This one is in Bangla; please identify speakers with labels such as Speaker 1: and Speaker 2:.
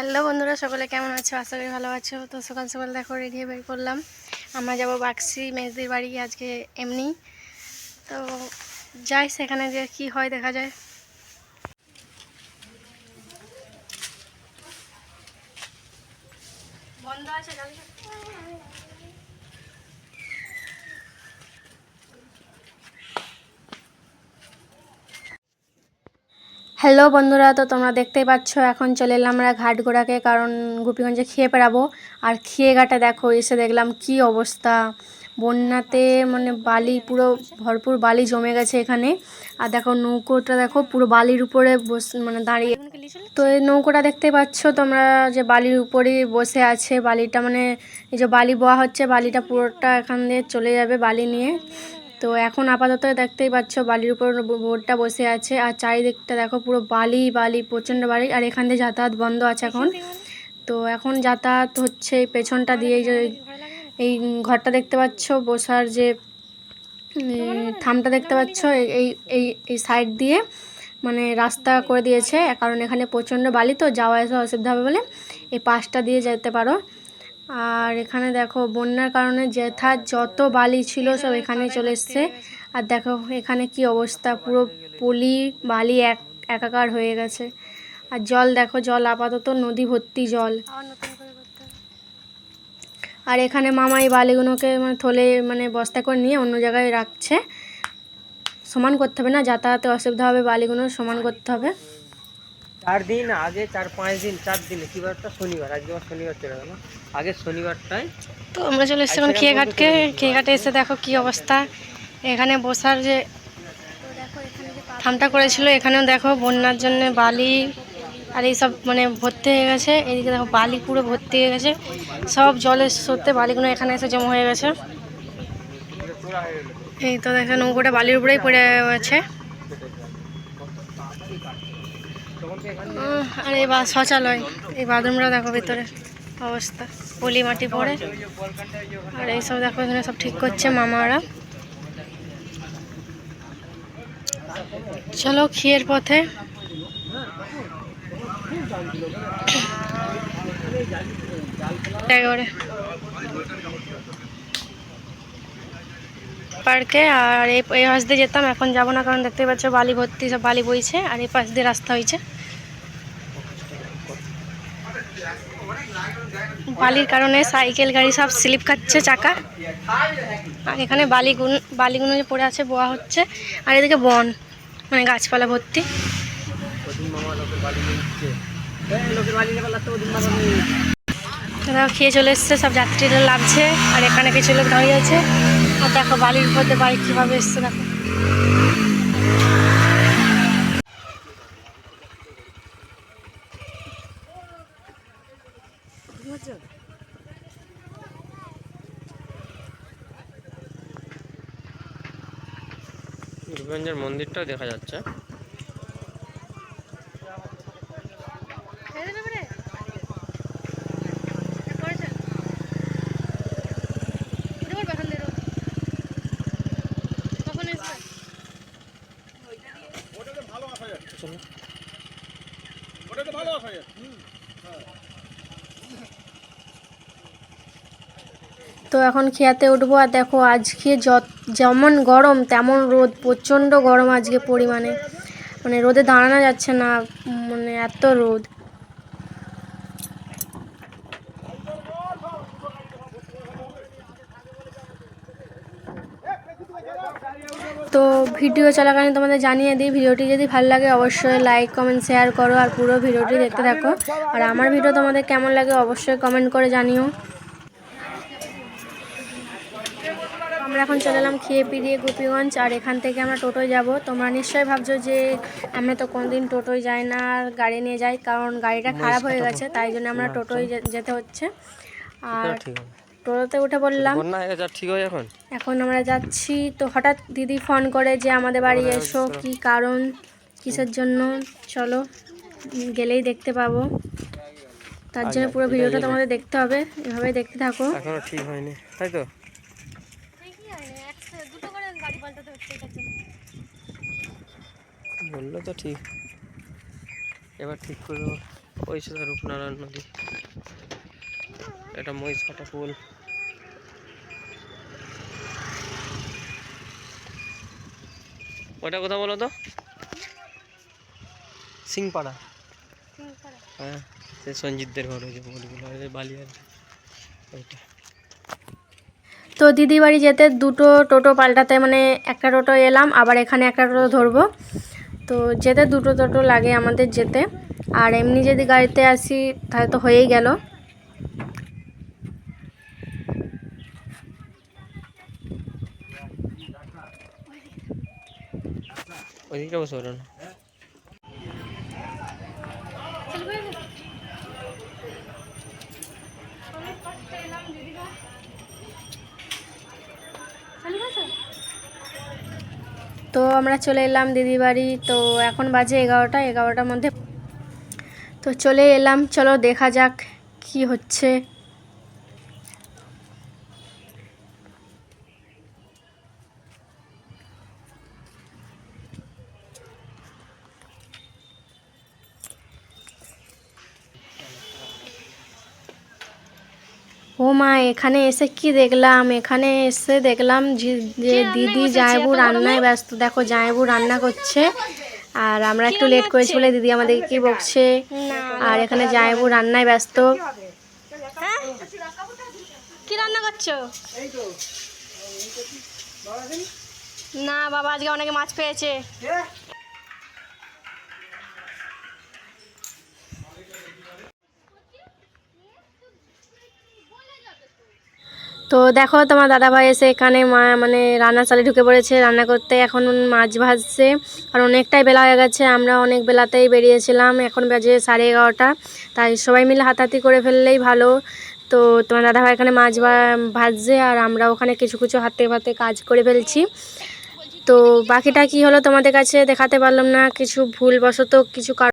Speaker 1: হ্যালো বন্ধুরা, সকলে কেমন আছো? আশা করি ভালো আছো। তো সকাল সকাল দেখো রেডি বের করলাম। আমরা যাব বাক্সি মেজদির বাড়ি আজকে এমনি। তো যাই, সেখানে যে কি হয় দেখা যায়। বন্ধ আছে হ্যালো বন্ধুরা, তো তোমরা দেখতেই পাচ্ছ, এখন চলে এলাম আমরা ঘাটগোড়াকে, কারণ গোপীগঞ্জে খেয়ে পেরাবো আর খেয়ে ঘাটে দেখো, এসে দেখলাম কি অবস্থা। বন্যাতে মানে বালি পুরো, ভরপুর বালি জমে গেছে এখানে। আর দেখো নৌকোটা দেখো, পুরো বালির উপরে বস মানে দাঁড়িয়ে। তো এই নৌকোটা দেখতে পাচ্ছ, তোমরা যে বালির উপরেই বসে আছে। বালিটা মানে এই যে বালি বওয়া হচ্ছে, বালিটা পুরোটা এখান দিয়ে চলে যাবে বালি নিয়ে। তো এখন আপাতত দেখতেই পাচ্ছ বালির উপর বোর্ডটা বসে আছে। আর চারিদিকটা দেখো পুরো বালি বালি, প্রচণ্ড বালি। আর এখান দিয়ে যাতায়াত বন্ধ আছে এখন। তো এখন যাতায়াত হচ্ছে এই পেছনটা দিয়ে যে এই ঘরটা দেখতে পাচ্ছ, বসার যে থামটা দেখতে পাচ্ছ এই- এই এই সাইড দিয়ে মানে রাস্তা করে দিয়েছে। কারণ এখানে প্রচণ্ড বালি, তো যাওয়া আসা অসুবিধা হবে বলে এই পাশটা দিয়ে যেতে পারো। আর এখানে দেখো, বন্যার কারণে যেথা যত বালি ছিল সব এখানে চলে এসছে। আর দেখো, এখানে কি অবস্থা, পুরো পলি বালি এক, একাকার হয়ে গেছে। আর জল দেখো, জল আপাতত নদী ভর্তি জল। আর এখানে মামা এই বালিগুলোকে মানে থলে মানে বস্তা করে নিয়ে অন্য জায়গায় রাখছে। সমান করতে হবে না, যাতায়াতে অসুবিধা হবে, বালিগুলো সমান করতে হবে।
Speaker 2: চার দিন আগে চার পাঁচ দিন চার দিনে কি বারটা শনিবার আজকে আবার শনিবার চলে গেল। আগের শনিবারটায়
Speaker 1: তো আমরা চলে এসেছি এখন খেয়েঘাটকে। খেয়েঘাটে এসে দেখো কি অবস্থা। এখানে বসার যে থামটা করেছিল এখানেও দেখো বন্যার জন্য বালি আর এইসব মানে ভর্তি হয়ে গেছে। এদিকে দেখো বালি পুরো ভর্তি হয়ে গেছে। সব জলের স্রোতে বালিগুলো এখানে এসে জমা হয়ে গেছে। এই তো দেখো নৌকোটা বালির উপরেই পড়ে আছে। আর এই বা শৌচালয়, এই বাথরুমটা দেখো ভিতরে অবস্থা। পলি মাটি পড়ে। আর এইসব দেখো এখানে সব ঠিক করছে মামারা। চলো খেয়ের পথে। পার্কে, আর এই পাশ দিয়ে যেতাম, এখন যাব না, কারণ দেখতে পাচ্ছ বালি ভর্তি, সব বালি বইছে, আর এই পাশ দিয়ে রাস্তা হয়েছে। বালির কারণে সাইকেল, গাড়ি সব স্লিপ খাচ্ছে চাকা। আর এখানে বালিগুন বালিগুলো যে পড়ে আছে, বোয়া হচ্ছে। আর এদিকে বন মানে গাছপালা ভর্তি। খেয়ে চলে এসছে, সব যাত্রীরা লাগছে। আর এখানে কিছু লোক দাঁড়িয়ে আছে। আর দেখো বালির উপর দিয়ে বাড়ি কীভাবে এসছে, দেখো।
Speaker 2: রূপগঞ্জের মন্দিরটাও দেখা যাচ্ছে।
Speaker 1: তো এখন খেয়াতে উঠবো আর দেখো আজকে যত, যেমন গরম, তেমন রোদ, প্রচণ্ড গরম আজকে পরিমাণে। মানে রোদে দাঁড়ানো যাচ্ছে না মানে এত রোদ। তো ভিডিও চলাকালীন তোমাদের জানিয়ে দিই, ভিডিওটি যদি ভালো লাগে অবশ্যই লাইক কমেন্ট শেয়ার করো আর পুরো ভিডিওটি দেখতে থাকো। আর আমার ভিডিও তোমাদের কেমন লাগে অবশ্যই কমেন্ট করে জানিও। আমরা এখন চলে এলাম খেয়ে পিড়িয়ে গোপীগঞ্জ আর এখান থেকে আমরা টোটোয় যাব। তোমরা নিশ্চয়ই ভাবছ যে আমরা তো কোনোদিন টোটোয় যাই না আর গাড়ি নিয়ে যাই কারণ গাড়িটা খারাপ হয়ে গেছে তাই জন্য আমরা টোটোয় যেতে হচ্ছে। আর টোটোতে উঠে বললাম
Speaker 2: এখন?
Speaker 1: এখন আমরা যাচ্ছি। তো হঠাৎ দিদি ফোন করে যে আমাদের বাড়ি এসো কি কারণ কিসের জন্য? চলো গেলেই দেখতে পাবো। তার জন্য পুরো ভিডিওটা তোমাদের দেখতে হবে এভাবে দেখতে থাকো।
Speaker 2: এখনও ঠিক হয়নি তাই তো? বলল তো ঠিক। এবার ঠিক করে দেবো। ওই সাথে রূপনারায়ণ নদী। এটা মহিষাটা পুল ওটা কোথাও বলো তো? সিংপাড়া। হ্যাঁ সে সঞ্জিতদের ঘর ওই যে বালিয়ার। ওইটা।
Speaker 1: তো দিদি বাড়ি যেতে দুটো টোটো পাল্টাতে মানে একটা টোটো এলাম, আবার এখানে একটা টোটো ধরবো। তো যেতে দুটো টোটো লাগে আমাদের যেতে। আর এমনি যদি গাড়িতে আসি, তাহলে তো হয়েই গেল।
Speaker 2: ওইদিকে বসে।
Speaker 1: তো আমরা চলে এলাম দিদি বাড়ি। তো এখন বাজে এগারোটা, এগারোটার মধ্যে। তো চলে এলাম। চলো দেখা যাক কি হচ্ছে। ও মা এখানে এসে কি দেখলাম? এখানে এসে দেখলাম যে- যে দিদি জায়বু রান্নায় ব্যস্ত। দেখো জায়বু রান্না করছে। আর আমরা একটু লেট করেছি বলে দিদি আমাদেরকে কি বকছে। আর এখানে জায়বু রান্নায় ব্যস্ত। কি রান্না করছ? না বাবা আজকে অনেকে মাছ পেয়েছে। তো দেখো, তোমার দাদাভাই এসে এখানে মা মানে রান্না চালে ঢুকে পড়েছে। রান্না করতে এখন মাছ ভাজছে। আর অনেকটাই বেলা হয়ে গেছে। আমরা অনেক বেলাতেই বেরিয়েছিলাম। এখন বাজে সাড়ে এগারোটা। তাই সবাই মিলে হাতাহাতি করে ফেললেই ভালো। তো তোমার দাদাভাই এখানে মাছ ভাজছে আর আমরা ওখানে কিছু কিছু হাতে হাতে কাজ করে ফেলছি। তো বাকিটা কি হলো তোমাদের কাছে দেখাতে পারলাম না। কিছু ভুলবশত কিছু